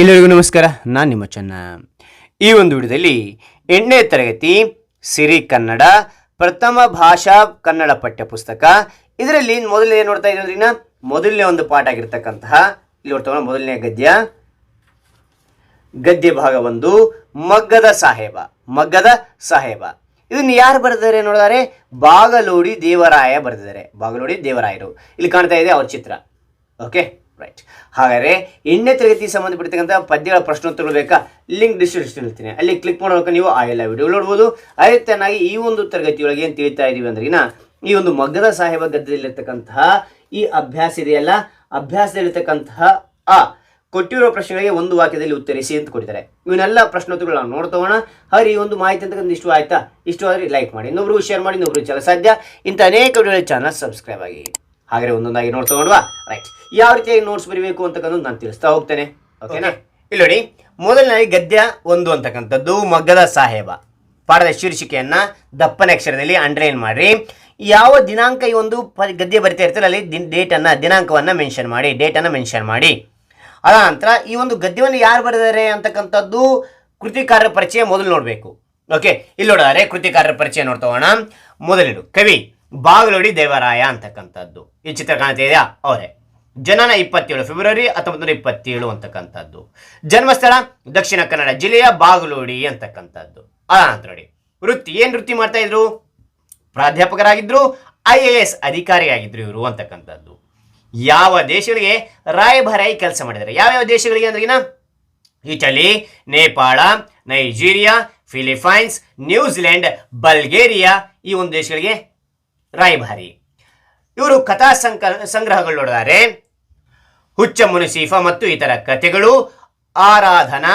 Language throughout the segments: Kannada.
ಎಲ್ಲರಿಗೂ ನಮಸ್ಕಾರ, ನಾನು ನಿಮ್ಮ ಚೆನ್ನ. ಈ ಒಂದು ವಿಡಿಯೋದಲ್ಲಿ ಎಂಟನೇ ತರಗತಿ ಸಿರಿ ಕನ್ನಡ, ಪ್ರಥಮ ಭಾಷಾ ಕನ್ನಡ ಪಠ್ಯಪುಸ್ತಕ. ಇದರಲ್ಲಿ ಮೊದಲನೇ ನೋಡ್ತಾ ಇದ್ದೀನ ಮೊದಲನೇ ಒಂದು ಪಾಠ ಆಗಿರ್ತಕ್ಕಂತಹ, ಇಲ್ಲಿ ನೋಡ್ತಾ ಮೊದಲನೇ ಗದ್ಯ. ಗದ್ಯ ಭಾಗ ಒಂದು, ಮಗ್ಗದ ಸಾಹೇಬ ಮಗ್ಗದ ಸಾಹೇಬ. ಇದನ್ನು ಯಾರು ಬರೆದಿದ್ದಾರೆ ನೋಡಿದರೆ? ಬಾಗಲೋಡಿ ದೇವರಾಯ ಬರೆದಿದ್ದಾರೆ, ಬಾಗಲೋಡಿ ದೇವರಾಯರು. ಇಲ್ಲಿ ಕಾಣ್ತಾ ಇದೆ ಅವ್ರ ಚಿತ್ರ, ಓಕೆ? ರೈಟ್ ಹಾಗಾದರೆ ಎಂಟನೇ ತರಗತಿ ಸಂಬಂಧಪಟ್ಟಿರ್ತಕ್ಕಂಥ ಪದ್ಯಗಳ ಪ್ರಶ್ನೋತ್ತರಗಳು ಬೇಕಾ? ಲಿಂಕ್ ಡಿಸ್ಕ್ರಿಪ್ಷನ್ ಇರ್ತೀನಿ. ಅಲ್ಲಿ ಕ್ಲಿಕ್ ಮಾಡೋಕೆ ನೀವು ಆ ಎಲ್ಲ ವಿಡಿಯೋ ನೋಡ್ಬೋದು. ಅದೇ ಈ ಒಂದು ತರಗತಿಯೊಳಗೆ ಏನು ತಿಳಿತಾ ಇದ್ದೀವಿ ಅಂದ್ರಿನ ಈ ಒಂದು ಮಗ್ಗದ ಸಾಹೇಬ ಗದ್ದದಲ್ಲಿರ್ತಕ್ಕಂತಹ ಈ ಅಭ್ಯಾಸ ಇದೆಯಲ್ಲ? ಅಭ್ಯಾಸದಲ್ಲಿರ್ತಕ್ಕಂತಹ ಆ ಕೊಟ್ಟಿರೋ ಪ್ರಶ್ನೆಗಳಿಗೆ ಒಂದು ವಾಕ್ಯದಲ್ಲಿ ಉತ್ತರಿಸಿ ಅಂತ ಕೊಟ್ಟಿದ್ದಾರೆ. ಇವನ್ನೆಲ್ಲ ಪ್ರಶ್ನೋತ್ತರಗಳು ನಾವು ನೋಡ್ತೋಣ ಹಾಗೆ ಈ ಒಂದು ಮಾಹಿತಿ ಅಂತಕ್ಕಂಥ ಇಷ್ಟು ಆಯ್ತಾ? ಇಷ್ಟು ಆದರೆ ಲೈಕ್ ಮಾಡಿ. ಇನ್ನೊಬ್ರಿಗೂ ಶೇರ್ ಮಾಡಿ, ಇನ್ನೊಬ್ರಿಗೆ ಚಲ ಸಾಧ್ಯ. ಇಂಥ ಅನೇಕ ವಿಡಿಯೋ ಚಾನಲ್ ಸಬ್ಸ್ಕ್ರೈಬ್ ಆಗಿ. ಹಾಗೆ ಒಂದೊಂದಾಗಿ ನೋಡ್ತಗೊಂಡ್ವಾ ರೈಟ್ ಯಾವ ರೀತಿಯಾಗಿ ನೋಟ್ಸ್ ಬರೀಬೇಕು ಅಂತಕ್ಕಂಥ ನಾನು ತಿಳಿಸ್ತಾ ಹೋಗ್ತೇನೆ. ಓಕೆನಾ ಇಲ್ಲಿ ನೋಡಿ ಮೊದಲನೇ ಗದ್ಯ ಒಂದು ಅಂತಕ್ಕಂಥದ್ದು ಮಗ್ಗದ ಸಾಹೇಬ. ಪಾಠದ ಶೀರ್ಷಿಕೆಯನ್ನ ದಪ್ಪನ ಅಕ್ಷರದಲ್ಲಿ ಅಂಡರ್ಲೈನ್ ಮಾಡಿ ಯಾವ ದಿನಾಂಕ ಈ ಒಂದು ಗದ್ಯ ಬರಿತಾ ಇರ್ತಾರೆ ಅಲ್ಲಿ ದಿನ ಡೇಟನ್ನು ದಿನಾಂಕವನ್ನು ಮೆನ್ಷನ್ ಮಾಡಿ ಡೇಟನ್ನು ಮೆನ್ಷನ್ ಮಾಡಿ. ಅದ ನಂತರ ಈ ಒಂದು ಗದ್ಯವನ್ನು ಯಾರು ಬರೆದಾರೆ ಅಂತಕ್ಕಂಥದ್ದು ಕೃತಿಕಾರರ ಪರಿಚಯ ಮೊದಲು ನೋಡಬೇಕು. ಓಕೆ ಇಲ್ಲಿ ನೋಡಿದರೆ, ಕೃತಿಕಾರರ ಪರಿಚಯ ನೋಡ್ತೋಣ ಮೊದಲಿಡು, ಕವಿ. ಬಾಗಲೋಡಿ ದೇವರಾಯ ಅಂತಕ್ಕಂಥದ್ದು. ಈ ಚಿತ್ರ ಕಾಣ್ತಾ ಇದೆಯಾ? ಅವರೇ. ಜನನ ಇಪ್ಪತ್ತೇಳು ಫೆಬ್ರವರಿ ಹತ್ತೊಂಬತ್ತು ನೂರ ಇಪ್ಪತ್ತೇಳು ಅಂತಕ್ಕಂಥದ್ದು. ಜನ್ಮಸ್ಥಳ ದಕ್ಷಿಣ ಕನ್ನಡ ಜಿಲ್ಲೆಯ ಬಾಗಲೋಡಿ ಅಂತಕ್ಕಂಥದ್ದು. ನಂತರ ನೋಡಿ. ವೃತ್ತಿ, ಏನು ವೃತ್ತಿ ಮಾಡ್ತಾ ಇದ್ರು? ಪ್ರಾಧ್ಯಾಪಕರಾಗಿದ್ರು, ಐ ಎ ಎಸ್ ಅಧಿಕಾರಿಯಾಗಿದ್ರು ಇವರು ಅಂತಕ್ಕಂಥದ್ದು. ಯಾವ ದೇಶಗಳಿಗೆ ರಾಯಭಾರಿಯಾಗಿ ಕೆಲಸ ಮಾಡಿದ್ದಾರೆ ಯಾವ್ಯಾವ ದೇಶಗಳಿಗೆ ಅಂದ್ರೆ Italy, Nepal, Nigeria Philippines New Zealand, Bulgaria ಈ ಒಂದು ದೇಶಗಳಿಗೆ ರಾಯಭಾರಿ. ಇವರು ಕಥಾ ಸಂಕ, ಸಂಗ್ರಹಗಳು ನೋಡಿದರೆ. ಹುಚ್ಚ ಮುನಿಸೀಫ ಮತ್ತು ಇತರ ಕಥೆಗಳು, ಆರಾಧನಾ,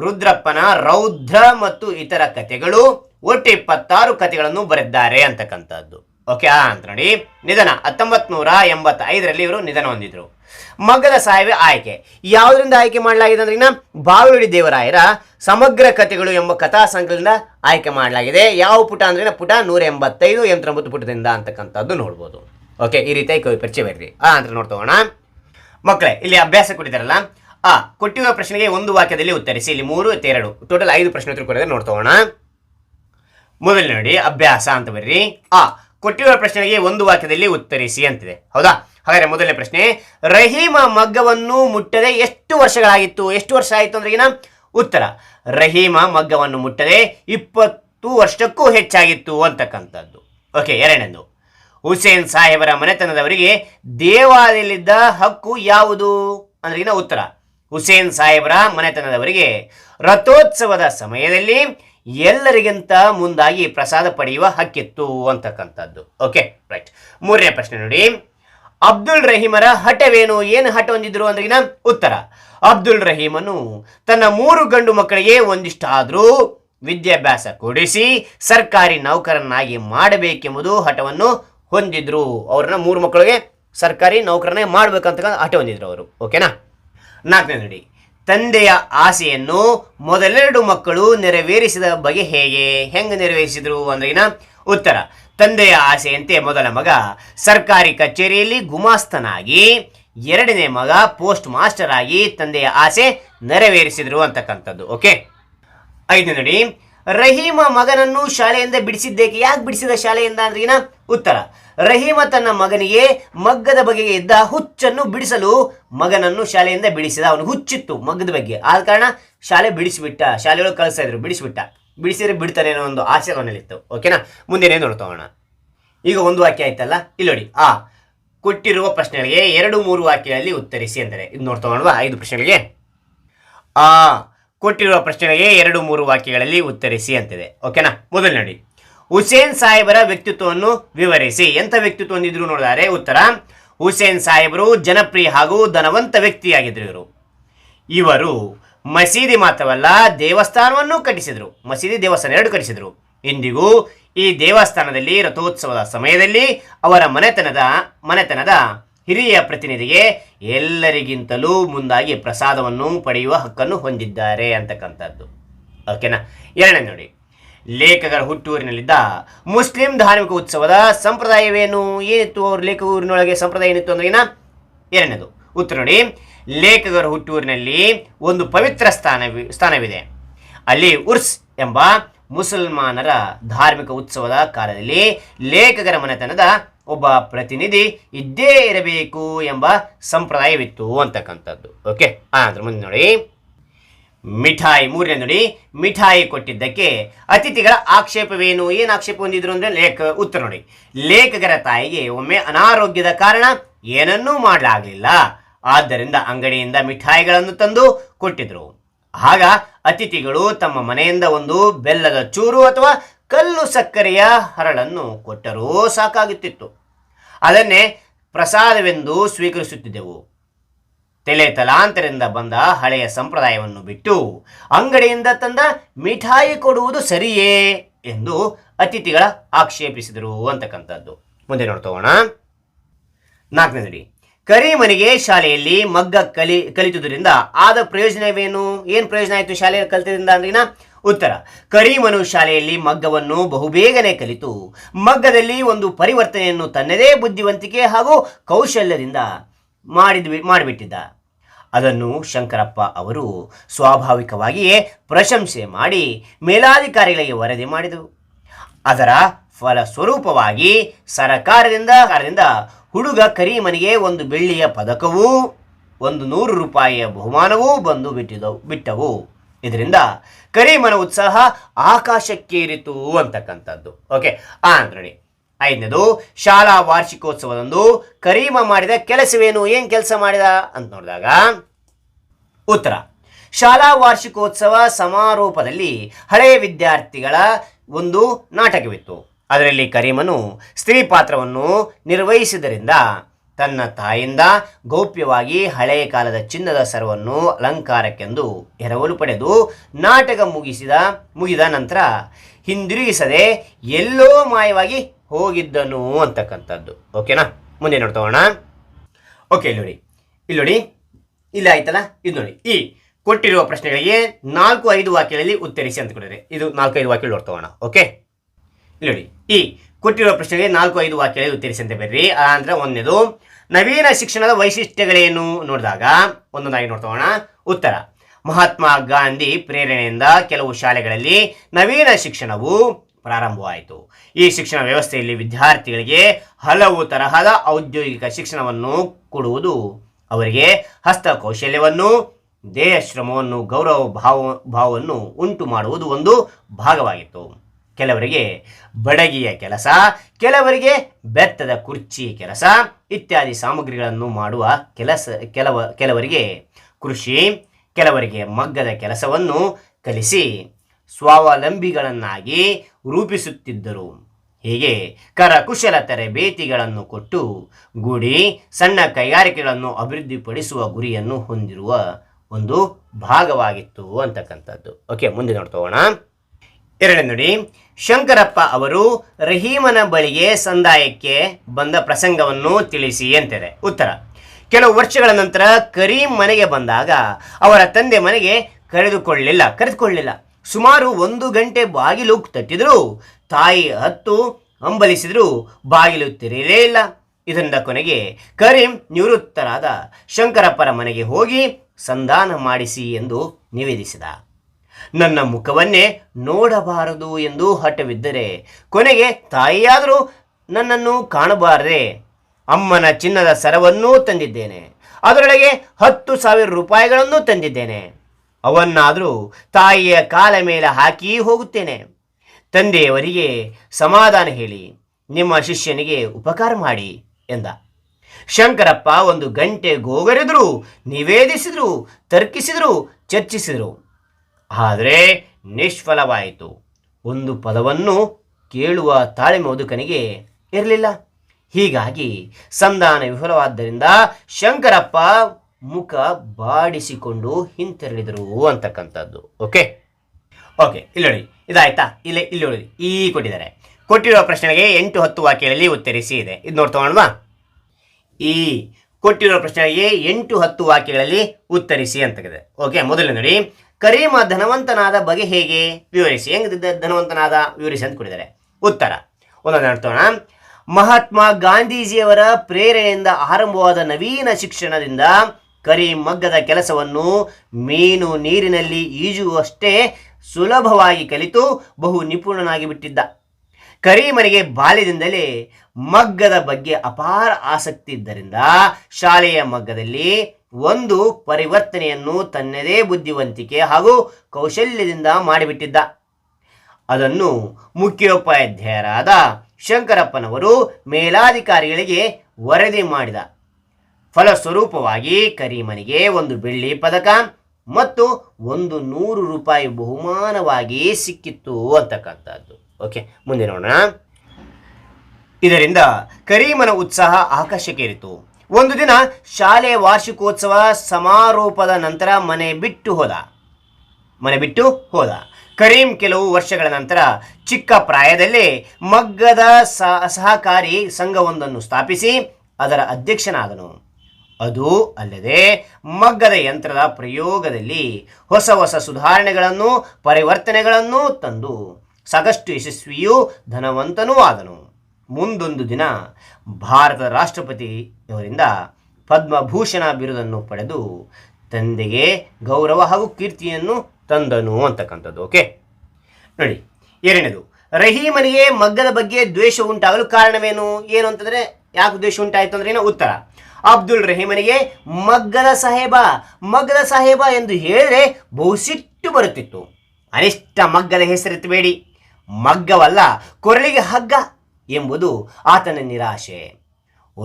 ರುದ್ರಪ್ಪನ, ರೌದ್ರ ಮತ್ತು ಇತರ ಕಥೆಗಳು, ಒಟ್ಟು ಇಪ್ಪತ್ತಾರು ಕಥೆಗಳನ್ನು ಬರೆದಿದ್ದಾರೆ ಅಂತಕ್ಕಂಥದ್ದು. ಓಕೆ ಅಂತ ನೋಡಿ. ನಿಧನ ಹತ್ತೊಂಬತ್ತು ನೂರ ಎಂಬತ್ತೈದರಲ್ಲಿ ಇವರು ನಿಧನ ಹೊಂದಿದ್ರು. ಮಗ್ಗದ ಸಾಹೇಬ ಆಯ್ಕೆ. ಯಾವುದರಿಂದ ಆಯ್ಕೆ ಮಾಡಲಾಗಿದೆ ಅಂದ್ರೆ ಇನ್ನ ಬಾವಲುಡಿ ದೇವರಾಯರ ಸಮಗ್ರ ಕಥೆಗಳು ಎಂಬ ಕಥಾ ಸಂಕಲನದಿಂದ ಆಯ್ಕೆ ಮಾಡಲಾಗಿದೆ. ಯಾವ ಪುಟ ಅಂದ್ರೆ ಪುಟ ನೂರ ಎಂಬತ್ತೈದು ಎಂಟೊಂಬತ್ತು ಪುಟದಿಂದ ಅಂತಕ್ಕಂಥದ್ದು ನೋಡ್ಬೋದು. ಓಕೆ, ಈ ರೀತಿಯಾಗಿ ಕವಿ ಪರಿಚಯ ಬರ್ರಿ ಆ ಅಂತ ನೋಡ್ತೋಣ ಮಕ್ಕಳೇ ಇಲ್ಲಿ ಅಭ್ಯಾಸ ಕೊಟ್ಟಿದ್ದಾರಲ್ಲ? ಆ, ಕೊಟ್ಟಿರುವ ಪ್ರಶ್ನೆಗೆ ಒಂದು ವಾಕ್ಯದಲ್ಲಿ ಉತ್ತರಿಸಿ. ಇಲ್ಲಿ ಮೂರು ತೆರಡು ಟೋಟಲ್ ಐದು ಪ್ರಶ್ನೆ ಉತ್ತರ ಕೊಟ್ಟಿದ್ದಾರೆ ನೋಡ್ತೋಣ ಮೊದಲು ನೋಡಿ, ಅಭ್ಯಾಸ ಅಂತ ಬರ್ರಿ. ಆ ಕೊಟ್ಟಿರುವ ಪ್ರಶ್ನೆಗೆ ಒಂದು ವಾಕ್ಯದಲ್ಲಿ ಉತ್ತರಿಸಿ ಅಂತಿದೆ. ಹೌದಾ? ಹಾಗಾದ್ರೆ ಮೊದಲನೇ ಪ್ರಶ್ನೆ, ರಹೀಮ ಮಗ್ಗವನ್ನು ಮುಟ್ಟದೆ ಎಷ್ಟು ವರ್ಷಗಳಾಗಿತ್ತು? ಎಷ್ಟು ವರ್ಷ ಆಯಿತು ಅಂದ್ರೆ ಏನ ಉತ್ತರ, ರಹೀಮ ಮಗ್ಗವನ್ನು ಮುಟ್ಟದೆ ಇಪ್ಪತ್ತು ವರ್ಷಕ್ಕೂ ಹೆಚ್ಚಾಗಿತ್ತು ಅಂತಕ್ಕಂಥದ್ದು. ಓಕೆ, ಎರಡನೇದು. ಹುಸೇನ್ ಸಾಹೇಬರ ಮನೆತನದವರಿಗೆ ದೇವಾಲಯದಲ್ಲಿದ್ದ ಹಕ್ಕು ಯಾವುದು? ಅಂದ್ರೆ ಉತ್ತರ, ಹುಸೇನ್ ಸಾಹೇಬರ ಮನೆತನದವರಿಗೆ ರಥೋತ್ಸವದ ಸಮಯದಲ್ಲಿ ಎಲ್ಲರಿಗಿಂತ ಮುಂದಾಗಿ ಪ್ರಸಾದ ಪಡೆಯುವ ಹಕ್ಕಿತ್ತು ಅಂತಕ್ಕಂಥದ್ದು. ಓಕೆ ರೈಟ್ ಮೂರನೇ ಪ್ರಶ್ನೆ ನೋಡಿ. ಅಬ್ದುಲ್ ರಹೀಮರ ಹಠವೇನು, ಏನು ಹಠ ಹೊಂದಿದ್ರು ಅಂದ್ರಿಗಿನ ಉತ್ತರ. ಅಬ್ದುಲ್ ರಹೀಮನು ತನ್ನ ಮೂರು ಗಂಡು ಮಕ್ಕಳಿಗೆ ಒಂದಿಷ್ಟಾದರೂ ವಿದ್ಯಾಭ್ಯಾಸ ಕೊಡಿಸಿ ಸರ್ಕಾರಿ ನೌಕರನ್ನಾಗಿ ಮಾಡಬೇಕೆಂಬುದು ಹಠವನ್ನು ಹೊಂದಿದ್ರು. ಅವ್ರನ್ನ ಮೂರು ಮಕ್ಕಳಿಗೆ ಸರ್ಕಾರಿ ನೌಕರನೇ ಮಾಡ್ಬೇಕಂತ ಹಠ ಹೊಂದಿದ್ರು ಅವರು. ಓಕೆನಾ ನಾಲ್ಕನೇ ನೋಡಿ. ತಂದೆಯ ಆಸೆಯನ್ನು ಮೊದಲೆರಡು ಮಕ್ಕಳು ನೆರವೇರಿಸಿದ ಬಗೆ ಹೇಗೆ? ಹೆಂಗೆ ನೆರವೇರಿಸಿದ್ರು ಅಂದ್ರಿನ ಉತ್ತರ. ತಂದೆಯ ಆಸೆಯಂತೆ ಮೊದಲ ಮಗ ಸರ್ಕಾರಿ ಕಚೇರಿಯಲ್ಲಿ ಗುಮಾಸ್ತನಾಗಿ, ಎರಡನೇ ಮಗ ಪೋಸ್ಟ್ ಮಾಸ್ಟರ್ ಆಗಿ ತಂದೆಯ ಆಸೆ ನೆರವೇರಿಸಿದ್ರು ಅಂತಕ್ಕಂಥದ್ದು. ಓಕೆ ಐದು ನೋಡಿ. ರಹೀಮ ಮಗನನ್ನು ಶಾಲೆಯಿಂದ ಬಿಡಿಸಿದ್ದೇಕೆ? ಯಾಕೆ ಬಿಡಿಸಿದ ಶಾಲೆಯಿಂದ ಅಂದ್ರಿನ ಉತ್ತರ, ರಹೀಮ ತನ್ನ ಮಗನಿಗೆ ಮಗ್ಗದ ಬಗೆಗೆ ಇದ್ದ ಹುಚ್ಚನ್ನು ಬಿಡಿಸಲು ಮಗನನ್ನು ಶಾಲೆಯಿಂದ ಬಿಡಿಸಿದ. ಅವನು ಹುಚ್ಚಿತ್ತು ಮಗ್ಗದ ಬಗ್ಗೆ. ಆದ ಕಾರಣ ಶಾಲೆ ಬಿಡಿಸಿಬಿಟ್ಟ. ಶಾಲೆಯೊಳಗೆ ಕಳಿಸ್ತಾ ಇದ್ರು, ಬಿಡಿಸಿಬಿಟ್ಟ. ಬಿಡಿಸಿದ್ರೆ ಬಿಡ್ತಾರೆ ಅನ್ನೋ ಒಂದು ಆಸೆ ಅವನಲ್ಲಿತ್ತು. ಓಕೆನಾ ಮುಂದೇನೇ ನೋಡ್ತೋಣ ಈಗ ಒಂದು ವಾಕ್ಯ ಆಯ್ತಲ್ಲ? ಇಲ್ಲಿ ನೋಡಿ. ಆ, ಕೊಟ್ಟಿರುವ ಪ್ರಶ್ನೆಗಳಿಗೆ ಎರಡು ಮೂರು ವಾಕ್ಯಗಳಲ್ಲಿ ಉತ್ತರಿಸಿ ಅಂತಾರೆ ಇದು ನೋಡ್ತೋಣವಾ ಐದು ಪ್ರಶ್ನೆಗಳಿಗೆ. ಆ, ಕೊಟ್ಟಿರುವ ಪ್ರಶ್ನೆಗಳಿಗೆ ಎರಡು ಮೂರು ವಾಕ್ಯಗಳಲ್ಲಿ ಉತ್ತರಿಸಿ ಅಂತಿದೆ. ಓಕೆನಾ ಮೊದಲು ನೋಡಿ. ಹುಸೇನ್ ಸಾಹೇಬರ ವ್ಯಕ್ತಿತ್ವವನ್ನು ವಿವರಿಸಿ. ಎಂಥ ವ್ಯಕ್ತಿತ್ವ ಹೊಂದಿದ್ರು ನೋಡಿದರೆ ಉತ್ತರ, ಹುಸೇನ್ ಸಾಹೇಬರು ಜನಪ್ರಿಯ ಹಾಗೂ ಧನವಂತ ವ್ಯಕ್ತಿಯಾಗಿದ್ದರು ಇವರು. ಇವರು ಮಸೀದಿ ಮಾತ್ರವಲ್ಲ, ದೇವಸ್ಥಾನವನ್ನು ಕಟ್ಟಿಸಿದರು. ಮಸೀದಿ ದೇವಸ್ಥಾನ ಎರಡು ಕಟ್ಟಿಸಿದರು. ಇಂದಿಗೂ ಈ ದೇವಸ್ಥಾನದಲ್ಲಿ ರಥೋತ್ಸವದ ಸಮಯದಲ್ಲಿ ಅವರ ಮನೆತನದ ಮನೆತನದ ಹಿರಿಯ ಪ್ರತಿನಿಧಿಗೆ ಎಲ್ಲರಿಗಿಂತಲೂ ಮುಂದಾಗಿ ಪ್ರಸಾದವನ್ನು ಪಡೆಯುವ ಹಕ್ಕನ್ನು ಹೊಂದಿದ್ದಾರೆ ಅಂತಕ್ಕಂಥದ್ದು. ಓಕೆನಾ ಎರಡನೇ ನೋಡಿ. ಲೇಖಕರ ಹುಟ್ಟೂರಿನಲ್ಲಿದ್ದ ಮುಸ್ಲಿಂ ಧಾರ್ಮಿಕ ಉತ್ಸವದ ಸಂಪ್ರದಾಯವೇನು? ಏನಿತ್ತು ಅವ್ರ ಲೇಖ ಊರಿನೊಳಗೆ ಸಂಪ್ರದಾಯ ಏನಿತ್ತು ಅಂದ್ರೆ ಏನ? ಎರಡನೇದು, ಉತ್ತರ ನೋಡಿ. ಲೇಖಕರ ಹುಟ್ಟೂರಿನಲ್ಲಿ ಒಂದು ಪವಿತ್ರ ಸ್ಥಾನ ಸ್ಥಾನವಿದೆ. ಅಲ್ಲಿ ಉರ್ಸ್ ಎಂಬ ಮುಸಲ್ಮಾನರ ಧಾರ್ಮಿಕ ಉತ್ಸವದ ಕಾಲದಲ್ಲಿ ಲೇಖಕರ ಮನೆತನದ ಒಬ್ಬ ಪ್ರತಿನಿಧಿ ಇದ್ದೇ ಇರಬೇಕು ಎಂಬ ಸಂಪ್ರದಾಯವಿತ್ತು ಅಂತಕ್ಕಂಥದ್ದು. ಓಕೆ ಆ ಮುಂದೆ ನೋಡಿ. ಮಿಠಾಯಿ, ಮೂರನೇ ನೋಡಿ, ಮಿಠಾಯಿ ಕೊಟ್ಟಿದ್ದಕ್ಕೆ ಅತಿಥಿಗಳ ಆಕ್ಷೇಪವೇನು? ಏನು ಆಕ್ಷೇಪ ಹೊಂದಿದ್ರು ಅಂದ್ರೆ ಲೇಖ, ಉತ್ತರ ನೋಡಿ. ಲೇಖಕರ ತಾಯಿಗೆ ಒಮ್ಮೆ ಅನಾರೋಗ್ಯದ ಕಾರಣ ಏನನ್ನೂ ಮಾಡಲಾಗಲಿಲ್ಲ. ಆದ್ದರಿಂದ ಅಂಗಡಿಯಿಂದ ಮಿಠಾಯಿಗಳನ್ನು ತಂದು ಕೊಟ್ಟಿದ್ರು. ಆಗ ಅತಿಥಿಗಳು ತಮ್ಮ ಮನೆಯಿಂದ ಒಂದು ಬೆಲ್ಲದ ಚೂರು ಅಥವಾ ಕಲ್ಲು ಸಕ್ಕರೆಯ ಹರಳನ್ನು ಕೊಟ್ಟರೂ ಸಾಕಾಗುತ್ತಿತ್ತು. ಅದನ್ನೇ ಪ್ರಸಾದವೆಂದು ಸ್ವೀಕರಿಸುತ್ತಿದ್ದೆವು. ತಲೆ ತಲಾಂತರಿಂದ ಬಂದ ಹಳೆಯ ಸಂಪ್ರದಾಯವನ್ನು ಬಿಟ್ಟು ಅಂಗಡಿಯಿಂದ ತಂದ ಮಿಠಾಯಿ ಕೊಡುವುದು ಸರಿಯೇ ಎಂದು ಅತಿಥಿಗಳ ಆಕ್ಷೇಪಿಸಿದರು ಅಂತಕ್ಕಂಥದ್ದು. ಮುಂದೆ ನೋಡ್ತೋಣ ನಾಲ್ಕನೇ ನುಡಿ. ಕರೀಮನಿಗೆ ಶಾಲೆಯಲ್ಲಿ ಮಗ್ಗ ಕಲಿ, ಕಲಿತುದರಿಂದ ಆದ ಪ್ರಯೋಜನವೇನು? ಏನು ಪ್ರಯೋಜನ ಆಯಿತು ಶಾಲೆಯಲ್ಲಿ ಕಲಿತದಿಂದ ಅಂದ್ರಿನ? ಉತ್ತರ. ಕರೀಮನು ಶಾಲೆಯಲ್ಲಿ ಮಗ್ಗವನ್ನು ಬಹುಬೇಗನೆ ಕಲಿತು ಮಗ್ಗದಲ್ಲಿ ಒಂದು ಪರಿವರ್ತನೆಯನ್ನು ತನ್ನದೇ ಬುದ್ಧಿವಂತಿಕೆ ಹಾಗೂ ಕೌಶಲ್ಯದಿಂದ ಮಾಡಿದ್ವಿ, ಮಾಡಿಬಿಟ್ಟಿದ್ದ. ಅದನ್ನು ಶಂಕರಪ್ಪ ಅವರು ಸ್ವಾಭಾವಿಕವಾಗಿಯೇ ಪ್ರಶಂಸೆ ಮಾಡಿ ಮೇಲಾಧಿಕಾರಿಗಳಿಗೆ ವರದಿ ಮಾಡಿದರು. ಅದರ ಫಲಸ್ವರೂಪವಾಗಿ ಸರಕಾರದಿಂದ ಕಾರದಿಂದ ಹುಡುಗ ಕರೀಮನಿಗೆ ಒಂದು ಬೆಳ್ಳಿಯ ಪದಕವೂ, ಒಂದು ನೂರು ರೂಪಾಯಿಯ ಬಹುಮಾನವೂ ಬಂದು ಬಿಟ್ಟಿದವು, ಬಿಟ್ಟವು. ಇದರಿಂದ ಕರೀಮನ ಉತ್ಸಾಹ ಆಕಾಶಕ್ಕೇರಿತು ಅಂತಕ್ಕಂಥದ್ದು. ಓಕೆ ಆ ಐದನೇದು, ಶಾಲಾ ವಾರ್ಷಿಕೋತ್ಸವದಂದು ಕರೀಮ ಮಾಡಿದ ಕೆಲಸವೇನು, ಏನು ಕೆಲಸ ಮಾಡಿದ ಅಂತ ನೋಡಿದಾಗ, ಉತ್ತರ. ಶಾಲಾ ವಾರ್ಷಿಕೋತ್ಸವ ಸಮಾರೋಪದಲ್ಲಿ ಹಳೆಯ ವಿದ್ಯಾರ್ಥಿಗಳ ಒಂದು ನಾಟಕವಿತ್ತು. ಅದರಲ್ಲಿ ಕರೀಮನು ಸ್ತ್ರೀ ಪಾತ್ರವನ್ನು ನಿರ್ವಹಿಸಿದ್ದರಿಂದ ತನ್ನ ತಾಯಿಂದ ಗೌಪ್ಯವಾಗಿ ಹಳೆಯ ಕಾಲದ ಚಿನ್ನದ ಸರವನ್ನು ಅಲಂಕಾರಕ್ಕೆಂದು ಎರವಲು ಪಡೆದು ನಾಟಕ ಮುಗಿಸಿದ, ಮುಗಿದ ನಂತರ ಹಿಂದಿರುಗಿಸದೆ ಎಲ್ಲೋ ಮಾಯವಾಗಿ ಹೋಗಿದ್ದನು ಅಂತಕ್ಕಂಥದ್ದು. ಓಕೆನಾ ಮುಂದೆ ನೋಡ್ತೋಣ ಓಕೆ ಇಲ್ಲಿ ನೋಡಿ. ಇಲ್ಲಿ ನೋಡಿ. ಇಲ್ಲಿ ಆಯ್ತಲ್ಲ? ಇದು ನೋಡಿ. ಈ ಕೊಟ್ಟಿರುವ ಪ್ರಶ್ನೆಗಳಿಗೆ ನಾಲ್ಕು ಐದು ವಾಕ್ಯಗಳಲ್ಲಿ ಉತ್ತರಿಸಿ ಅಂತ ಕೊಡಿದ್ರೆ ಇದು ನಾಲ್ಕು ಐದು ವಾಕ್ಯಗಳು ನೋಡ್ತೋಣ ಓಕೆ ಇಲ್ಲಿ ನೋಡಿ. ಈ ಕೊಟ್ಟಿರುವ ಪ್ರಶ್ನೆಗೆ ನಾಲ್ಕು ಐದು ವಾಕ್ಯಗಳಲ್ಲಿ ಉತ್ತರಿಸಿ ಅಂತ ಬರ್ರಿ. ಅಂದ್ರೆ ಒಂದನೇದು, ನವೀನ ಶಿಕ್ಷಣದ ವೈಶಿಷ್ಟ್ಯಗಳೇನು ನೋಡಿದಾಗ? ಒಂದೊಂದಾಗಿ ನೋಡ್ತೋಣ ಉತ್ತರ, ಮಹಾತ್ಮ ಗಾಂಧಿ ಪ್ರೇರಣೆಯಿಂದ ಕೆಲವು ಶಾಲೆಗಳಲ್ಲಿ ನವೀನ ಶಿಕ್ಷಣವು ಪ್ರಾರಂಭವಾಯಿತು. ಈ ಶಿಕ್ಷಣ ವ್ಯವಸ್ಥೆಯಲ್ಲಿ ವಿದ್ಯಾರ್ಥಿಗಳಿಗೆ ಹಲವು ತರಹದ ಔದ್ಯೋಗಿಕ ಶಿಕ್ಷಣವನ್ನು ಕೊಡುವುದು ಅವರಿಗೆ ಹಸ್ತಕೌಶಲ್ಯವನ್ನು ದೇಹ ಶ್ರಮವನ್ನು ಗೌರವ ಭಾವ, ಭಾವವನ್ನು ಉಂಟು ಮಾಡುವುದು ಒಂದು ಭಾಗವಾಗಿತ್ತು. ಕೆಲವರಿಗೆ ಬಡಗಿಯ ಕೆಲಸ, ಕೆಲವರಿಗೆ ಬೆತ್ತದ ಕುರ್ಚಿ ಕೆಲಸ ಇತ್ಯಾದಿ ಸಾಮಗ್ರಿಗಳನ್ನು ಮಾಡುವ ಕೆಲಸ, ಕೆಲವ, ಕೆಲವರಿಗೆ ಕೃಷಿ, ಕೆಲವರಿಗೆ ಮಗ್ಗದ ಕೆಲಸವನ್ನು ಕಲಿಸಿ ಸ್ವಾವಲಂಬಿಗಳನ್ನಾಗಿ ರೂಪಿಸುತ್ತಿದ್ದರು. ಹೀಗೆ ಕರಕುಶಲ ತರಬೇತಿಗಳನ್ನು ಕೊಟ್ಟು ಗುಡಿ ಸಣ್ಣ ಕೈಗಾರಿಕೆಗಳನ್ನು ಅಭಿವೃದ್ಧಿಪಡಿಸುವ ಗುರಿಯನ್ನು ಹೊಂದಿರುವ ಒಂದು ಭಾಗವಾಗಿತ್ತು ಅಂತಕ್ಕಂಥದ್ದು. ಓಕೆ ಮುಂದೆ ನೋಡ್ತೋಣ ಎರಡನೇ ನೋಡಿ, ಶಂಕರಪ್ಪ ಅವರು ರಹೀಮನ ಬಳಿಗೆ ಸಂದಾಯಕ್ಕೆ ಬಂದ ಪ್ರಸಂಗವನ್ನು ತಿಳಿಸಿ ಅಂತಿದೆ ಉತ್ತರ, ಕೆಲವು ವರ್ಷಗಳ ನಂತರ ಕರೀಂ ಮನೆಗೆ ಬಂದಾಗ ಅವರ ತಂದೆ ಮನೆಗೆ ಕರೆದುಕೊಳ್ಳಿಲ್ಲ ಕರೆದುಕೊಳ್ಳಲಿಲ್ಲ ಸುಮಾರು ಒಂದು ಗಂಟೆ ಬಾಗಿಲು ತಟ್ಟಿದ್ರು. ತಾಯಿ ಹತ್ತು ಹಂಬಲಿಸಿದ್ರು ಬಾಗಿಲು ತೆರೆಯಲೇ ಇಲ್ಲ. ಇದರಿಂದ ಕೊನೆಗೆ ಕರೀಂ ನಿವೃತ್ತರಾದ ಶಂಕರಪ್ಪರ ಮನೆಗೆ ಹೋಗಿ ಸಂಧಾನ ಮಾಡಿಸಿ ಎಂದು ನಿವೇದಿಸಿದ. ನನ್ನ ಮುಖವನ್ನೇ ನೋಡಬಾರದು ಎಂದು ಹಠವಿದ್ದರೆ ಕೊನೆಗೆ ತಾಯಿಯಾದರೂ ನನ್ನನ್ನು ಕಾಣಬಾರದೆ ಅಮ್ಮನ ಚಿನ್ನದ ಸರವನ್ನೂ ತಂದಿದ್ದೇನೆ. ಅದರೊಳಗೆ ಹತ್ತು ಸಾವಿರ ರೂಪಾಯಿಗಳನ್ನು ತಂದಿದ್ದೇನೆ. ಅವನ್ನಾದರೂ ತಾಯಿಯ ಕಾಲ ಮೇಲೆ ಹಾಕಿ ಹೋಗುತ್ತೇನೆ. ತಂದೆಯವರಿಗೆ ಸಮಾಧಾನ ಹೇಳಿ, ನಿಮ್ಮ ಶಿಷ್ಯನಿಗೆ ಉಪಕಾರ ಮಾಡಿ ಎಂದ. ಶಂಕರಪ್ಪ ಒಂದು ಗಂಟೆ ಗೋಗರೆದ್ರು, ನಿವೇದಿಸಿದರು, ತರ್ಕಿಸಿದರು, ಚರ್ಚಿಸಿದರು. ಆದರೆ ನಿಷ್ಫಲವಾಯಿತು. ಒಂದು ಪದವನ್ನು ಕೇಳುವ ತಾಳ್ಮೆ ಮುದುಕನಿಗೆ ಇರಲಿಲ್ಲ. ಹೀಗಾಗಿ ಸಂಧಾನ ವಿಫಲವಾದ್ದರಿಂದ ಶಂಕರಪ್ಪ ಮುಖ ಬಾಡಿಸಿಕೊಂಡು ಹಿಂತೆರಳಿದರು ಅಂತಕ್ಕಂಥದ್ದು. ಓಕೆ ಓಕೆ ಇಲ್ಲಿ ನೋಡಿ. ಇದಾಯ್ತಾ? ಇಲ್ಲಿ ಇಲ್ಲಿ ಈ ಕೊಟ್ಟಿದ್ದಾರೆ. ಕೊಟ್ಟಿರುವ ಪ್ರಶ್ನೆಗೆ ಎಂಟು ಹತ್ತು ವಾಕ್ಯಗಳಲ್ಲಿ ಉತ್ತರಿಸಿ ಇದೆ. ಇದು ನೋಡ್ತಾ ಈ ಕೊಟ್ಟಿರುವ ಪ್ರಶ್ನೆಗೆ ಎಂಟು ಹತ್ತು ವಾಕ್ಯಗಳಲ್ಲಿ ಉತ್ತರಿಸಿ ಅಂತಕ್ಕಿದೆ ಓಕೆ ಮೊದಲು ನೋಡಿ. ಕರೀಮ ಧನವಂತನಾದ ಬಗೆ ಹೇಗೆ? ವಿವರಿಸಿ. ಹೆಂಗ್ ಧನವಂತನಾದ? ವಿವರಿಸಿ ಅಂತ ಕೊಟ್ಟಿದ್ದಾರೆ. ಉತ್ತರ. ಒಂದೊಂದು ನೋಡ್ತೋಣ ಮಹಾತ್ಮ ಗಾಂಧೀಜಿಯವರ ಪ್ರೇರಣೆಯಿಂದ ಆರಂಭವಾದ ನವೀನ ಶಿಕ್ಷಣದಿಂದ ಕರೀಂ ಮಗ್ಗದ ಕೆಲಸವನ್ನು ಮೀನು ನೀರಿನಲ್ಲಿ ಈಜುವಷ್ಟೇ ಸುಲಭವಾಗಿ ಕಲಿತು ಬಹು ನಿಪುಣನಾಗಿ ಬಿಟ್ಟಿದ್ದ. ಕರೀಮನಿಗೆ ಬಾಲ್ಯದಿಂದಲೇ ಮಗ್ಗದ ಬಗ್ಗೆ ಅಪಾರ ಆಸಕ್ತಿ ಇದ್ದರಿಂದ ಶಾಲೆಯ ಮಗ್ಗದಲ್ಲಿ ಒಂದು ಪರಿವರ್ತನೆಯನ್ನು ತನ್ನದೇ ಬುದ್ಧಿವಂತಿಕೆ ಹಾಗೂ ಕೌಶಲ್ಯದಿಂದ ಮಾಡಿಬಿಟ್ಟಿದ್ದ. ಅದನ್ನು ಮುಖ್ಯೋಪಾಧ್ಯಾಯರಾದ ಶಂಕರಪ್ಪನವರು ಮೇಲಾಧಿಕಾರಿಗಳಿಗೆ ವರದಿ ಮಾಡಿದ. ಫಲಸ್ವರೂಪವಾಗಿ ಕರೀಮನಿಗೆ ಒಂದು ಬೆಳ್ಳಿ ಪದಕ ಮತ್ತು ಒಂದು ನೂರು ರೂಪಾಯಿ ಬಹುಮಾನವಾಗಿ ಸಿಕ್ಕಿತ್ತು ಅಂತಕ್ಕಂಥದ್ದು. ಓಕೆ ಮುಂದೆ ನೋಡೋಣ. ಇದರಿಂದ ಕರೀಮನ ಉತ್ಸಾಹ ಆಕಾಶಕ್ಕೇರಿತು ಒಂದು ದಿನ ಶಾಲೆ ವಾರ್ಷಿಕೋತ್ಸವ ಸಮಾರೋಪದ ನಂತರ ಮನೆ ಬಿಟ್ಟು ಹೋದ. ಮನೆ ಬಿಟ್ಟು ಹೋದ. ಕರೀಂ ಕೆಲವು ವರ್ಷಗಳ ನಂತರ ಚಿಕ್ಕ ಪ್ರಾಯದಲ್ಲಿ ಮಗ್ಗದ ಸಹಕಾರಿ ಸಂಘವೊಂದನ್ನು ಸ್ಥಾಪಿಸಿ ಅದರ ಅಧ್ಯಕ್ಷನಾದನು. ಅದು ಅಲ್ಲದೆ ಮಗ್ಗದ ಯಂತ್ರದ ಪ್ರಯೋಗದಲ್ಲಿ ಹೊಸ ಹೊಸ ಸುಧಾರಣೆಗಳನ್ನು, ಪರಿವರ್ತನೆಗಳನ್ನು ತಂದು ಸಾಕಷ್ಟು ಯಶಸ್ವಿಯೂ ಧನವಂತನೂ ಆದನು. ಮುಂದೊಂದು ದಿನ ಭಾರತದ ರಾಷ್ಟ್ರಪತಿಯವರಿಂದ ಪದ್ಮಭೂಷಣ ಬಿರುದನ್ನು ಪಡೆದು ತಂದೆಗೆ ಗೌರವ ಹಾಗೂ ಕೀರ್ತಿಯನ್ನು ತಂದನು ಅಂತಕ್ಕಂಥದ್ದು, ಓಕೆ? ನೋಡಿ, ಎರಡನೇದು, ರಹೀಮನಿಗೆ ಮಗ್ಗದ ಬಗ್ಗೆ ದ್ವೇಷ ಉಂಟಾಗಲು ಕಾರಣವೇನು? ಏನು ಅಂತಂದರೆ ಯಾಕೆ ದ್ವೇಷ ಉಂಟಾಯಿತು ಅಂದ್ರೆ ಏನು ಉತ್ತರ. ಅಬ್ದುಲ್ ರಹೀಮನಿಗೆ ಮಗ್ಗದ ಸಾಹೇಬ ಮಗ್ಗದ ಸಾಹೇಬ ಎಂದು ಹೇಳಿದರೆ ಬಹುಸಿಟ್ಟು ಬರುತ್ತಿತ್ತು. ಅನಿಷ್ಟ ಮಗ್ಗದ ಹೆಸರೆತ್ತಬೇಡಿ ಮಗ್ಗವಲ್ಲ ಕೊರಳಿಗೆ ಹಗ್ಗ ಎಂಬುದು ಆತನ ನಿರಾಶೆ.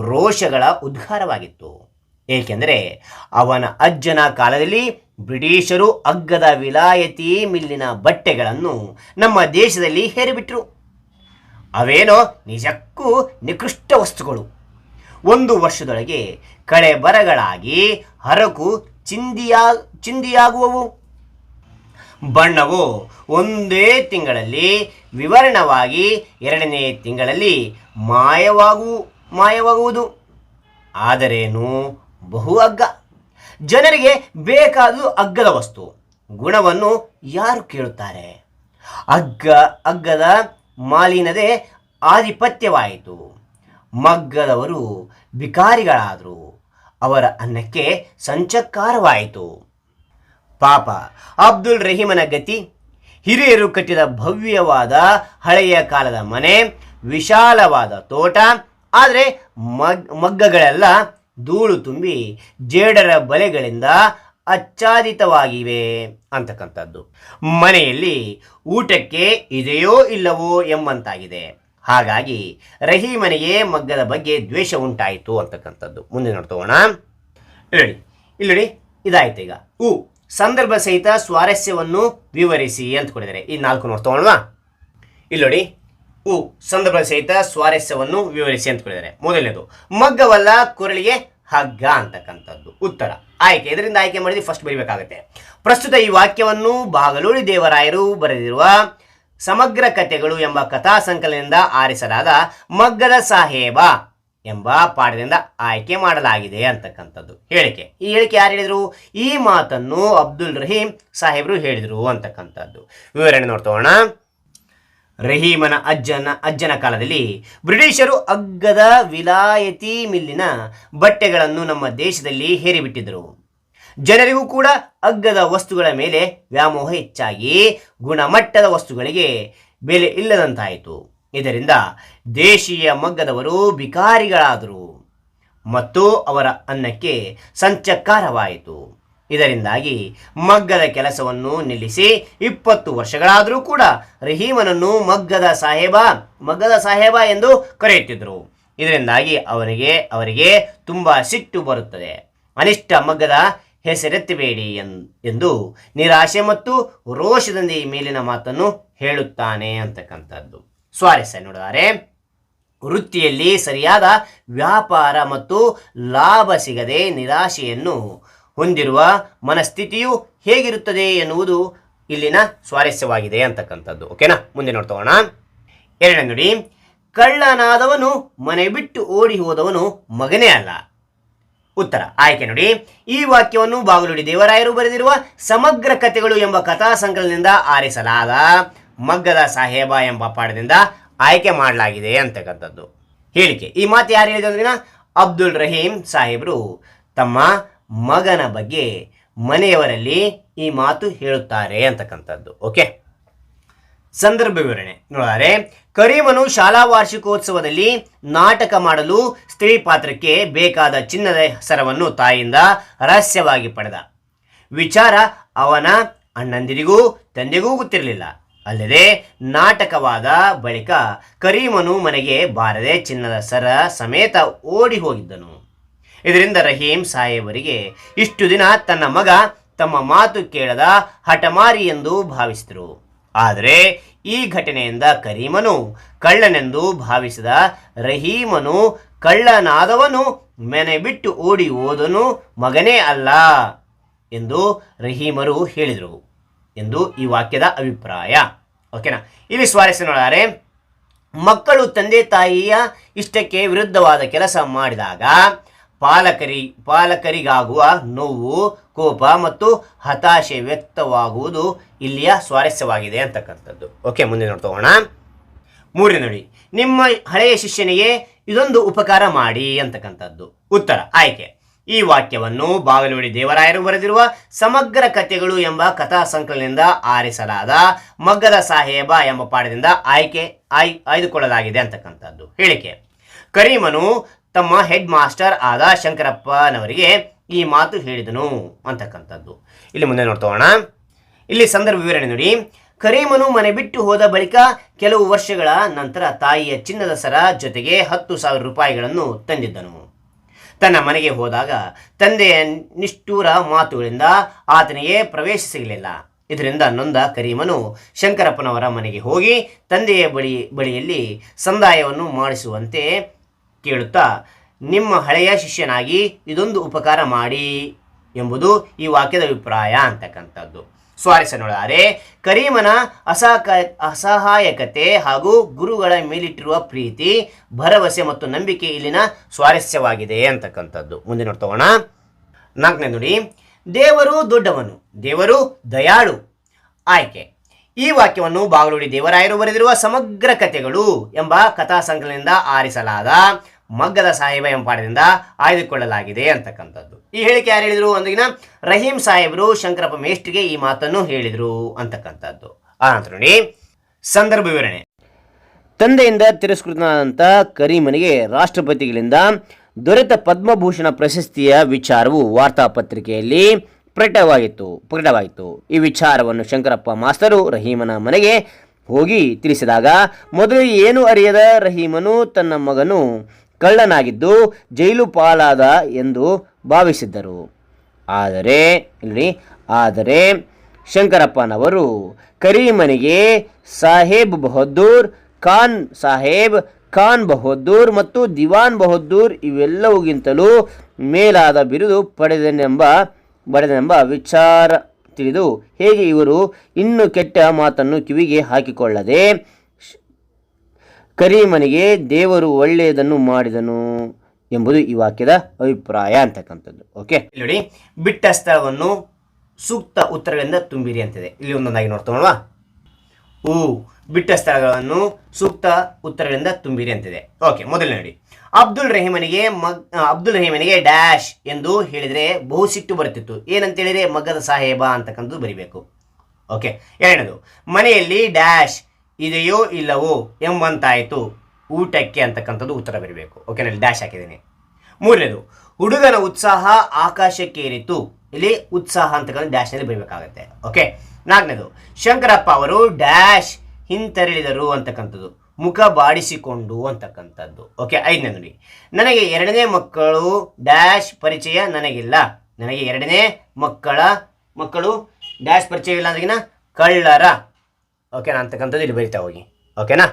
ರೋಷಗಳ ಉದ್ಗಾರವಾಗಿತ್ತು ಏಕೆಂದರೆ ಅವನ ಅಜ್ಜನ ಕಾಲದಲ್ಲಿ ಬ್ರಿಟಿಷರು ಅಗ್ಗದ ವಿಲಾಯತಿ ಮಿಲ್ಲಿನ ಬಟ್ಟೆಗಳನ್ನು ನಮ್ಮ ದೇಶದಲ್ಲಿ ಹೇರಿಬಿಟ್ರು. ಅವೇನೋ ನಿಜಕ್ಕೂ ನಿಕೃಷ್ಟ ವಸ್ತುಗಳು. ಒಂದು ವರ್ಷದೊಳಗೆ ಕಳೆ ಬರಗಳಾಗಿ ಹರಕು ಚಿಂದಿಯಾ, ಚಿಂದಿಯಾಗುವವು. ಬಣ್ಣವು ಒಂದೇ ತಿಂಗಳಲ್ಲಿ ವಿವರಣವಾಗಿ ಎರಡನೇ ತಿಂಗಳಲ್ಲಿ ಮಾಯವಾಗು, ಮಾಯವಾಗುವುದು. ಆದರೇನು? ಬಹು ಅಗ್ಗ ಜನರಿಗೆ ಬೇಕಾದ ಅಗ್ಗದ ವಸ್ತು. ಗುಣವನ್ನು ಯಾರು ಕೇಳುತ್ತಾರೆ? ಅಗ್ಗ ಅಗ್ಗದ ಮಾಲಿನದೇ ಆಧಿಪತ್ಯವಾಯಿತು. ಮಗ್ಗದವರು ವಿಕಾರಿಗಳಾದರು ಅವರ ಅನ್ನಕ್ಕೆ ಸಂಚಕಾರವಾಯಿತು. ಪಾಪ ಅಬ್ದುಲ್ ರಹೀಮನ ಗತಿ, ಹಿರಿಯರು ಕಟ್ಟಿದ ಭವ್ಯವಾದ ಹಳೆಯ ಕಾಲದ ಮನೆ, ವಿಶಾಲವಾದ ತೋಟ, ಆದರೆ ಮಗ್, ಮಗ್ಗಗಳೆಲ್ಲ ಧೂಳು ತುಂಬಿ ಜೇಡರ ಬಲೆಗಳಿಂದ ಅಚ್ಚಾದಿತವಾಗಿವೆ ಅಂತಕ್ಕಂಥದ್ದು. ಮನೆಯಲ್ಲಿ ಊಟಕ್ಕೆ ಇದೆಯೋ ಇಲ್ಲವೋ ಎಂಬಂತಾಗಿದೆ. ಹಾಗಾಗಿ ರಹೀಮನಿಗೆ ಮಗ್ಗದ ಬಗ್ಗೆ ದ್ವೇಷ ಉಂಟಾಯಿತು ಅಂತಕ್ಕಂಥದ್ದು. ಮುಂದೆ ನೋಡ್ತೋಣ ಇಲ್ಲಿ ಇಲ್ಲಿ ಇದಾಯ್ತು ಈಗ. ಉ, ಸಂದರ್ಭ ಸಹಿತ ಸ್ವಾರಸ್ಯವನ್ನು ವಿವರಿಸಿ ಅಂತ ಕೊಡಿದರೆ, ಈ ನಾಲ್ಕು ನೋಡ್ತೋಣವಾ ಇಲ್ಲೋಡಿ, ಉ, ಸಂದರ್ಭ ಸಹಿತ ಸ್ವಾರಸ್ಯವನ್ನು ವಿವರಿಸಿ ಅಂತ ಕೊಡಿದರೆ, ಮೊದಲನೇದು, ಮಗ್ಗವಲ್ಲ ಕೊರಳಿಗೆ ಹಗ್ಗ ಅಂತಕ್ಕಂಥದ್ದು. ಉತ್ತರ, ಆಯ್ಕೆ, ಇದರಿಂದ ಆಯ್ಕೆ ಮಾಡಿದ್ರೆ ಫಸ್ಟ್ ಬರೀಬೇಕಾಗುತ್ತೆ. ಪ್ರಸ್ತುತ ಈ ವಾಕ್ಯವನ್ನು ಬಾಗಲೂಳಿ ದೇವರಾಯರು ಬರೆದಿರುವ ಸಮಗ್ರ ಕಥೆಗಳು ಎಂಬ ಕಥಾ ಸಂಕಲನದಿಂದ ಆರಿಸಲಾದ ಮಗ್ಗದ ಸಾಹೇಬ ಎಂಬ ಪಾಠದಿಂದ ಆಯ್ಕೆ ಮಾಡಲಾಗಿದೆ ಅಂತಕ್ಕಂಥದ್ದು. ಹೇಳಿಕೆ. ಈ ಹೇಳಿಕೆ ಯಾರು ಹೇಳಿದರು? ಈ ಮಾತನ್ನು ಅಬ್ದುಲ್ ರಹೀಂ ಸಾಹೇಬರು ಹೇಳಿದರು ಅಂತಕ್ಕಂಥದ್ದು. ವಿವರಣೆ ನೋಡ್ತೋಣ ರಹೀಮನ ಅಜ್ಜನ ಅಜ್ಜನ ಕಾಲದಲ್ಲಿ ಬ್ರಿಟಿಷರು ಅಗ್ಗದ ವಿಲಾಯತಿ ಮಿಲ್ಲಿನ ಬಟ್ಟೆಗಳನ್ನು ನಮ್ಮ ದೇಶದಲ್ಲಿ ಹೇರಿಬಿಟ್ಟಿದ್ದರು ಜನರಿಗೂ ಕೂಡ ಅಗ್ಗದ ವಸ್ತುಗಳ ಮೇಲೆ ವ್ಯಾಮೋಹ ಹೆಚ್ಚಾಗಿ ಗುಣಮಟ್ಟದ ವಸ್ತುಗಳಿಗೆ ಬೆಲೆ ಇಲ್ಲದಂತಾಯಿತು. ಇದರಿಂದ ದೇಶೀಯ ಮಗ್ಗದವರು ಬಿಕಾರಿಗಳಾದರು ಮತ್ತು ಅವರ ಅನ್ನಕ್ಕೆ ಸಂಚಕಾರವಾಯಿತು. ಇದರಿಂದಾಗಿ ಮಗ್ಗದ ಕೆಲಸವನ್ನು ನಿಲ್ಲಿಸಿ ಇಪ್ಪತ್ತು ವರ್ಷಗಳಾದರೂ ಕೂಡ ರಹೀಮನನ್ನು ಮಗ್ಗದ ಸಾಹೇಬ ಮಗ್ಗದ ಸಾಹೇಬ ಎಂದು ಕರೆಯುತ್ತಿದ್ದರು. ಇದರಿಂದಾಗಿ ಅವರಿಗೆ ಅವರಿಗೆ ತುಂಬ ಸಿಟ್ಟು ಬರುತ್ತದೆ. ಅನಿಷ್ಟ ಮಗ್ಗದ ಹೆಸರೆತ್ತಬೇಡಿ ಎಂದು ನಿರಾಶೆ ಮತ್ತು ರೋಷದಿಂದ ಈ ಮೇಲಿನ ಮಾತನ್ನು ಹೇಳುತ್ತಾನೆ ಅಂತಕ್ಕಂಥದ್ದು. ಸ್ವಾರಸ್ಯ ನೋಡಿದರೆ. ವೃತ್ತಿಯಲ್ಲಿ ಸರಿಯಾದ ವ್ಯಾಪಾರ ಮತ್ತು ಲಾಭ ಸಿಗದೆ ನಿರಾಶೆಯನ್ನು ಹೊಂದಿರುವ ಮನಸ್ಥಿತಿಯು ಹೇಗಿರುತ್ತದೆ ಎನ್ನುವುದು ಇಲ್ಲಿನ ಸ್ವಾರಸ್ಯವಾಗಿದೆ ಅಂತಕ್ಕಂಥದ್ದು. ಓಕೆನಾ? ಮುಂದೆ ನೋಡ್ತೋಣ ಎರಡನೇ ನೋಡಿ. ಕಳ್ಳನಾದವನು ಮನೆ ಬಿಟ್ಟು ಓಡಿ ಹೋದವನು ಮಗನೇ ಅಲ್ಲ. ಉತ್ತರ. ಆಯ್ಕೆ ನೋಡಿ. ಈ ವಾಕ್ಯವನ್ನು ಬಾಗಲುಡಿ ದೇವರಾಯರು ಬರೆದಿರುವ ಸಮಗ್ರ ಕಥೆಗಳು ಎಂಬ ಕಥಾ ಸಂಕಲನದಿಂದ ಆರಿಸಲಾದ ಮಗ್ಗದ ಸಾಹೇಬ ಎಂಬ ಪಾಠದಿಂದ ಆಯ್ಕೆ ಮಾಡಲಾಗಿದೆ ಅಂತಕ್ಕಂಥದ್ದು. ಹೇಳಿಕೆ. ಈ ಮಾತು ಯಾರು ಹೇಳಿದ್ರು ಅಂದ್ರೆ ಅಬ್ದುಲ್ ರಹೀಂ ಸಾಹೇಬರು. ತಮ್ಮ ಮಗನ ಬಗ್ಗೆ ಮನೆಯವರಲ್ಲಿ ಈ ಮಾತು ಹೇಳುತ್ತಾರೆ ಅಂತಕ್ಕಂಥದ್ದು. ಓಕೆ? ಸಂದರ್ಭ ವಿವರಣೆ. ನೋಡಿದರೆ ಕರೀಮನು ಶಾಲಾ ವಾರ್ಷಿಕೋತ್ಸವದಲ್ಲಿ ನಾಟಕ ಮಾಡಲು ಸ್ತ್ರೀ ಪಾತ್ರಕ್ಕೆ ಬೇಕಾದ ಚಿನ್ನದ ಸರವನ್ನು ತಾಯಿಯಿಂದ ರಹಸ್ಯವಾಗಿ ಪಡೆದ. ವಿಚಾರ ಅವನ ಅಣ್ಣಂದಿರಿಗೂ ತಂದೆಗೂ ಗೊತ್ತಿರಲಿಲ್ಲ. ಅಲ್ಲದೆ ನಾಟಕವಾದ ಬಳಿಕ ಕರೀಮನು ಮನೆಗೆ ಬಾರದೆ ಚಿನ್ನದ ಸರ ಸಮೇತ ಓಡಿ ಹೋಗಿದ್ದನು. ಇದರಿಂದ ರಹೀಂ ಸಾಹೇಬರಿಗೆ ಇಷ್ಟು ದಿನ ತನ್ನ ಮಗ ತಮ್ಮ ಮಾತು ಕೇಳದ ಹಠಮಾರಿ ಎಂದು ಭಾವಿಸಿದರು. ಆದರೆ ಈ ಘಟನೆಯಿಂದ ಕರೀಮನು ಕಳ್ಳನೆಂದು ಭಾವಿಸಿದ ರಹೀಮನು ಕಳ್ಳನಾದವನು ಮನೆ ಬಿಟ್ಟು ಓಡಿ ಓದನು ಮಗನೇ ಅಲ್ಲ ಎಂದು ರಹೀಮರು ಹೇಳಿದರು ಎಂದು ಈ ವಾಕ್ಯದ ಅಭಿಪ್ರಾಯ. ಓಕೆನಾ ಇಲ್ಲಿ ಸ್ವಾರಸ್ಯ ನೋಡಾರೆ, ಮಕ್ಕಳು ತಂದೆ ತಾಯಿಯ ಇಷ್ಟಕ್ಕೆ ವಿರುದ್ಧವಾದ ಕೆಲಸ ಮಾಡಿದಾಗ ಪಾಲಕರಿ ಪಾಲಕರಿಗಾಗುವ ನೋವು ಕೋಪ ಮತ್ತು ಹತಾಶೆ ವ್ಯಕ್ತವಾಗುವುದು ಇಲ್ಲಿಯ ಸ್ವಾರಸ್ಯವಾಗಿದೆ ಅಂತಕ್ಕಂಥದ್ದು. ಓಕೆ ಮುಂದೆ ನೋಡ್ತೋಣ ಮೂರನೇ ನೋಡಿ. ನಿಮ್ಮ ಹಳೆಯ ಶಿಷ್ಯನಿಗೆ ಇದೊಂದು ಉಪಕಾರ ಮಾಡಿ ಅಂತಕ್ಕಂಥದ್ದು. ಉತ್ತರ, ಆಯ್ಕೆ. ಈ ವಾಕ್ಯವನ್ನು ಬಾಗಲೋಡಿ ದೇವರಾಯರು ಬರೆದಿರುವ ಸಮಗ್ರ ಕಥೆಗಳು ಎಂಬ ಕಥಾ ಸಂಕಲನದಿಂದ ಆರಿಸಲಾದ ಮಗ್ಗದ ಸಾಹೇಬ ಎಂಬ ಪಾಠದಿಂದ ಆಯ್ಕೆ ಆಯ್ ಆಯ್ದುಕೊಳ್ಳಲಾಗಿದೆ ಅಂತಕ್ಕಂಥದ್ದು. ಹೇಳಿಕೆ. ಕರೀಮನು ತಮ್ಮ ಹೆಡ್ ಮಾಸ್ಟರ್ ಆದ ಶಂಕರಪ್ಪನವರಿಗೆ ಈ ಮಾತು ಹೇಳಿದನು ಅಂತಕ್ಕಂಥದ್ದು. ಇಲ್ಲಿ ಮುಂದೆ ನೋಡ್ತೋಣ ಇಲ್ಲಿ ಸಂದರ್ಭ ವಿವರಣೆ ನೋಡಿ. ಕರೀಮನು ಮನೆ ಬಿಟ್ಟು ಹೋದ ಬಳಿಕ ಕೆಲವು ವರ್ಷಗಳ ನಂತರ ತಾಯಿಯ ಚಿನ್ನದ ಸರ ಜೊತೆಗೆ ಹತ್ತು ಸಾವಿರ ರೂಪಾಯಿಗಳನ್ನು ತಂದಿದ್ದನು. ತನ್ನ ಮನೆಗೆ ಹೋದಾಗ ತಂದೆಯ ನಿಷ್ಠೂರ ಮಾತುಗಳಿಂದ ಆತನಿಗೆ ಪ್ರವೇಶ ಸಿಗಲಿಲ್ಲ. ಇದರಿಂದ ನೊಂದ ಕರೀಮನು ಶಂಕರಪ್ಪನವರ ಮನೆಗೆ ಹೋಗಿ ತಂದೆಯ ಬಳಿ ಬಳಿಯಲ್ಲಿ ಸಂದಾಯವನ್ನು ಮಾಡಿಸುವಂತೆ ಕೇಳುತ್ತಾ ನಿಮ್ಮ ಹಳೆಯ ಶಿಷ್ಯನಾಗಿ ಇದೊಂದು ಉಪಕಾರ ಮಾಡಿ ಎಂಬುದು ಈ ವಾಕ್ಯದ ಅಭಿಪ್ರಾಯ ಅಂತಕ್ಕಂಥದ್ದು. ಸ್ವಾರಸ್ಯ ನೋಡಿದರೆ ಕರೀಮನ ಅಸಹಕ ಅಸಹಾಯಕತೆ ಹಾಗೂ ಗುರುಗಳ ಮೇಲಿಟ್ಟಿರುವ ಪ್ರೀತಿ, ಭರವಸೆ ಮತ್ತು ನಂಬಿಕೆ ಇಲ್ಲಿನ ಸ್ವಾರಸ್ಯವಾಗಿದೆ ಅಂತಕ್ಕಂಥದ್ದು. ಮುಂದೆ ನೋಡ್ತೋಣ ನಾಲ್ಕನೇ ನುಡಿ, ದೇವರು ದೊಡ್ಡವನು, ದೇವರು ದಯಾಳು. ಆಯ್ಕೆ, ಈ ವಾಕ್ಯವನ್ನು ಬಾಗಲೋಡಿ ದೇವರಾಯರು ಬರೆದಿರುವ ಸಮಗ್ರ ಕಥೆಗಳು ಎಂಬ ಕಥಾ ಸಂಕಲನದಿಂದ ಆರಿಸಲಾದ ಮಗ್ಗದ ಸಾಹೇಬ ಎಂಬ ಪಾಠದಿಂದ ಆಯ್ದುಕೊಳ್ಳಲಾಗಿದೆ ಅಂತಕ್ಕಂಥದ್ದು. ಈ ಹೇಳಿಕೆ ಯಾರು ಹೇಳಿದರು? ಅಂದಿನ ರಹೀಂ ಸಾಹೇಬರು ಶಂಕರಪ್ಪ ಮೇಷ್ಟ್ರಿಗೆ ಈ ಮಾತನ್ನು ಹೇಳಿದರು ಅಂತಕ್ಕಂಥದ್ದು. ಆ ನಂತರ ನೋಡಿ, ಸಂದರ್ಭ ವಿವರಣೆ. ತಂದೆಯಿಂದ ತಿರಸ್ಕೃತನಾದಂಥ ಕರೀಮನಿಗೆ ರಾಷ್ಟ್ರಪತಿಗಳಿಂದ ದೊರೆತ ಪದ್ಮಭೂಷಣ ಪ್ರಶಸ್ತಿಯ ವಿಚಾರವು ವಾರ್ತಾಪತ್ರಿಕೆಯಲ್ಲಿ ಪ್ರಕಟವಾಗಿತ್ತು, ಪ್ರಕಟವಾಯಿತು. ಈ ವಿಚಾರವನ್ನು ಶಂಕರಪ್ಪ ಮಾಸ್ತರು ರಹೀಮನ ಮನೆಗೆ ಹೋಗಿ ತಿಳಿಸಿದಾಗ, ಮೊದಲು ಏನು ಅರಿಯದ ರಹೀಮನು ತನ್ನ ಮಗನು ಕಳ್ಳನಾಗಿದ್ದು ಜೈಲು ಪಾಲಾದ ಎಂದು ಭಾವಿಸಿದ್ದರು. ಆದರೆ ಇಲ್ಲಿ ಆದರೆ ಶಂಕರಪ್ಪನವರು ಕರೀಮನಿಗೆ ಸಾಹೇಬ್ ಬಹದ್ದೂರ್, ಖಾನ್ ಸಾಹೇಬ್, ಖಾನ್ ಬಹದ್ದೂರ್ ಮತ್ತು ದಿವಾನ್ ಬಹದ್ದೂರ್ ಇವೆಲ್ಲವುಗಿಂತಲೂ ಮೇಲಾದ ಬಿರುದು ಪಡೆದನೆಂಬ ಪಡೆದನೆಂಬ ವಿಚಾರ ತಿಳಿದು ಹೇಗೆ ಇವರು ಇನ್ನು ಕೆಟ್ಟ ಮಾತನ್ನು ಕಿವಿಗೆ ಹಾಕಿಕೊಳ್ಳದೆ ಕರೀಮನಿಗೆ ದೇವರು ಒಳ್ಳೆಯದನ್ನು ಮಾಡಿದನು ಎಂಬುದು ಈ ವಾಕ್ಯದ ಅಭಿಪ್ರಾಯ ಅಂತಕ್ಕಂಥದ್ದು. ಓಕೆ ನೋಡಿ, ಬಿಟ್ಟ ಸ್ಥಳವನ್ನು ಸೂಕ್ತ ಉತ್ತರಗಳಿಂದ ತುಂಬಿರಿ ಅಂತಿದೆ. ಇಲ್ಲಿ ಒಂದೊಂದಾಗಿ ನೋಡ್ತೋಣ ಹೂ ಬಿಟ್ಟ ಸ್ಥಳಗಳನ್ನು ಸೂಕ್ತ ಉತ್ತರಗಳಿಂದ ತುಂಬಿರಿ ಅಂತಿದೆ. ಓಕೆ ಮೊದಲು ನೋಡಿ. ಅಬ್ದುಲ್ ರಹೀಮನಿಗೆ ಮಗ್ ಅಬ್ದುಲ್ ರಹೀಮನಿಗೆ ಡ್ಯಾಶ್ ಎಂದು ಹೇಳಿದರೆ ಬಹು ಸಿಟ್ಟು ಬರುತ್ತಿತ್ತು. ಏನಂತ ಹೇಳಿದರೆ ಮಗದ ಸಾಹೇಬ ಅಂತಕ್ಕಂಥದ್ದು ಬರಿಬೇಕು. ಓಕೆ ಎರಡನೇದು, ಮನೆಯಲ್ಲಿ ಡ್ಯಾಶ್ ಇದೆಯೋ ಇಲ್ಲವೋ ಎಂಬಂತಾಯಿತು ಊಟಕ್ಕೆ ಅಂತಕ್ಕಂಥದ್ದು ಉತ್ತರ ಬರಬೇಕು ಓಕೆ ನಾನು ಡ್ಯಾಶ್ ಹಾಕಿದ್ದೀನಿ. ಮೂರನೇದು, ಹುಡುಗನ ಉತ್ಸಾಹ ಆಕಾಶಕ್ಕೇರಿತು. ಇಲ್ಲಿ ಉತ್ಸಾಹ ಅಂತಕ್ಕಂಥ ಡ್ಯಾಶ್ನಲ್ಲಿ ಬರಬೇಕಾಗತ್ತೆ. ಓಕೆ ನಾಲ್ಕನೇದು, ಶಂಕರಪ್ಪ ಅವರು ಡ್ಯಾಶ್ ಹಿಂತೆರಳಿದರು ಅಂತಕ್ಕಂಥದ್ದು, ಮುಖ ಬಾಡಿಸಿಕೊಂಡು ಅಂತಕ್ಕಂಥದ್ದು. ಓಕೆ ಐದನೇ ನೋಡಿ, ನನಗೆ ಎರಡನೇ ಮಕ್ಕಳು ಡ್ಯಾಶ್ ಪರಿಚಯ ನನಗಿಲ್ಲ. ನನಗೆ ಎರಡನೇ ಮಕ್ಕಳ ಮಕ್ಕಳು ಡ್ಯಾಶ್ ಪರಿಚಯ ಇಲ್ಲ ಅಂದ್ರಿಗಿನ ಕಳ್ಳರ. ಓಕೆನಾ ಅಂತಕ್ಕಂಥದ್ದು ಇಲ್ಲಿ ಬರಿತಾ ಹೋಗಿ. ಓಕೆನಾ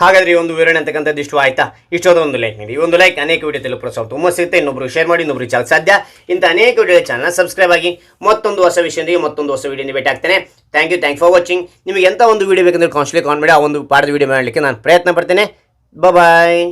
ಹಾಗಾದರೆ ಈ ಒಂದು ವಿವರಣೆ ಅಂತಕ್ಕಂಥದ್ದು ಇಷ್ಟು ಆಯ್ತಾ? ಇಷ್ಟೋದ ಒಂದು ಲೈಕ್ ನೀಡಿ. ಈ ಒಂದು ಲೈಕ್ ಅನೇಕ ವಿಡಿಯೋ ತಲುಪುವ ತುಂಬ ಸಿಗುತ್ತೆ. ಇನ್ನೊಬ್ರು ಶೇರ್ ಮಾಡಿ, ಇನ್ನೊಬ್ರು ಚಾಲ ಸಾಧ್ಯ. ಇಂಥ ಅನೇಕ ವಿಡಿಯೋ ಚಾನಲ್ ಸಬ್ಸ್ಕ್ರೈಬ್ ಆಗಿ ಮತ್ತೊಂದು ಹೊಸ ವಿಷಯದೊಂದಿಗೆ ಮತ್ತೊಂದು ಹೊಸ ವಿಡಿಯೋ ಭೇಟಿ ಆಗ್ತೇನೆ. Thank you thank for watching ನಿಮಗೆ ಎಂಥ ಒಂದು ವಿಡಿಯೋ ಬೇಕಂದ್ರೆ ಕಾನ್ಸ್ಟ್ಲಿ ಕಾನ್ ಮಾಡಿ, ಆ ಒಂದು ಪಾಠದ ವಿಡಿಯೋ ಮಾಡಲಿಕ್ಕೆ ನಾನು ಪ್ರಯತ್ನ ಪಡ್ತೇನೆ. ಬಾಯ್